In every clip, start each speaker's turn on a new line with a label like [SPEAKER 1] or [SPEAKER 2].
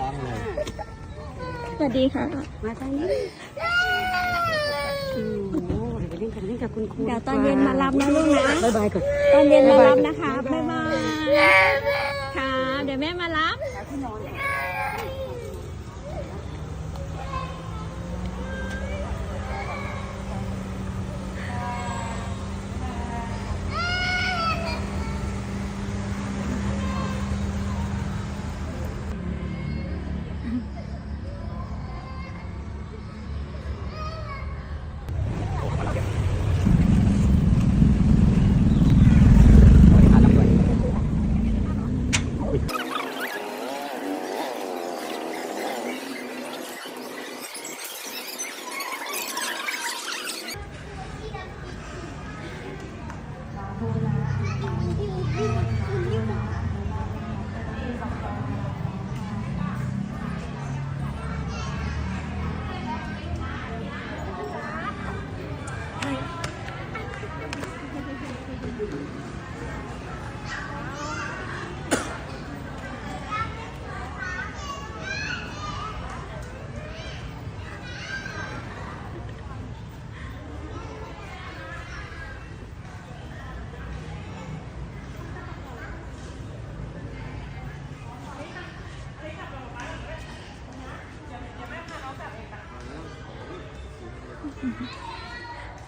[SPEAKER 1] ร้องเลย
[SPEAKER 2] สวัสดีค่ะ
[SPEAKER 3] มาทางนี้อืมโอ้โหเดี๋ยวไปเล่นกันเล่นกับคุณครู
[SPEAKER 2] เดี๋ยวตอนเย็นมารับนะลูกนะ
[SPEAKER 3] บายบายก่อน
[SPEAKER 2] ตอนเย็นมารับนะคะ บ๊ายบาย ค่ะ เดี๋ยวแม่มารับ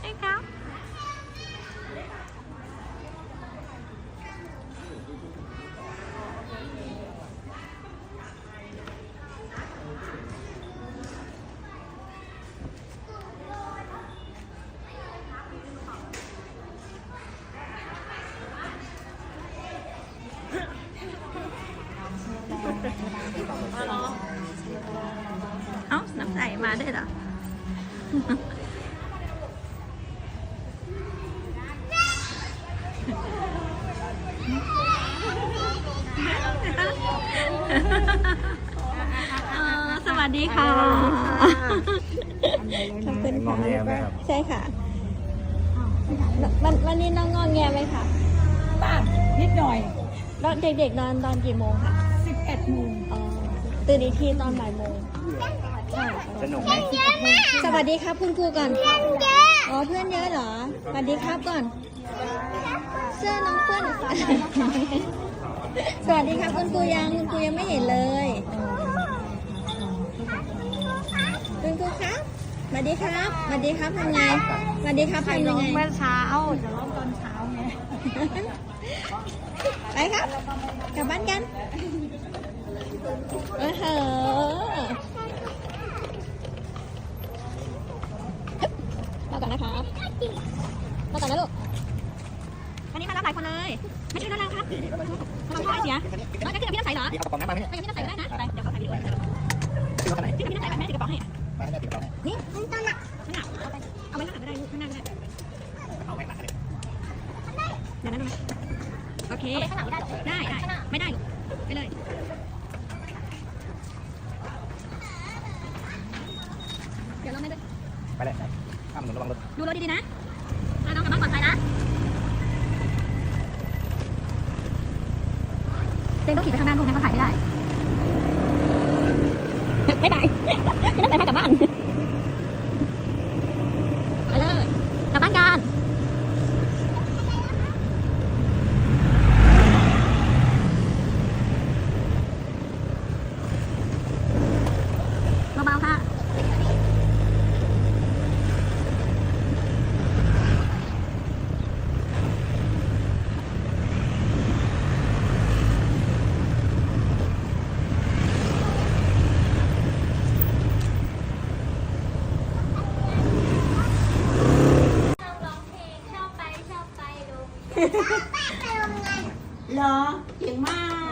[SPEAKER 2] ใช่ครับเอ้า น้ำใสมาด้วยเหรอ เอ่อส วัสดีค่ะ ขอบคุณ
[SPEAKER 1] งอ
[SPEAKER 2] ค่ะ
[SPEAKER 1] แงไหมครับ
[SPEAKER 2] ใช่ค่ะ วันวันนี้น้องงองแงไหมคะ
[SPEAKER 4] บ้างนิดหน่อย
[SPEAKER 2] แล้วเด็กๆนอนตอนกี่โมงคะ
[SPEAKER 4] 11โมง
[SPEAKER 2] อ๋อตื่นอีกทีตอนบ่ายโมงใช่
[SPEAKER 1] สนุกไหม
[SPEAKER 2] สวัสดีครับคุณครูก่อน อ๋อเพื่อนเยอะเหรอ สวัสดีครับก่อน เสื้อน้องเพื่อน สวัสดีครับคุณครูยังคุณครูยังไม่เห็นเลย คุณครูครับสวัสดีครับสวัสดีครับทำไงสวัสดีครับทำยังไง
[SPEAKER 4] เมื่อเช้าจะร้องตอนเช้าไง
[SPEAKER 2] ไปครับกลับบ้านกันเออเหอะมาก่อนนะครับมาก่อนนะลูกวันนี้มารับหลายคนเลย ไม่ใช่รถเราครับระวังท่อไอเสียน้อยจะขึ้นกับพี่น้ำใสเหรอ
[SPEAKER 1] พี่เอากระป๋องน้ำมาไหม
[SPEAKER 2] ไปกับพี่น้ำใสก็ได้นะไปเดี๋ยวขอถ่ายวิดีโอ
[SPEAKER 1] พี่รถคันไหน
[SPEAKER 2] ขึ้นกับพี่น้ำใสไปแม่ถือกระเป๋าให้
[SPEAKER 1] มา ให้แม่ติดกระเป๋าให้
[SPEAKER 2] นี่มันต้นอะข้างหน้าเอาไปเอาไว้ข้างหลังก็ได้ลูกข้างหน้าก็ได้
[SPEAKER 1] เอาไว้หนักเลย
[SPEAKER 2] เดี๋ยวนั้นดูโอเคได้ได้ไม่ได้ลูกไปเลยเดี๋ยวเราไม่ได้
[SPEAKER 1] ไปเลยข้ามถนนระวังรถ
[SPEAKER 2] ดูรถดีๆนะพาน้องกลับบ้านปลอดภัยนะเต้นก็ขี่ไปข้างหน้าลูกนะเขาถ่ายไม่ได้ ไม่ได้ไม่ต้องไปให้กลับบ้านไปเลยกลับบ้านกันเบาๆค่ะ
[SPEAKER 4] เหรอเก่งมาก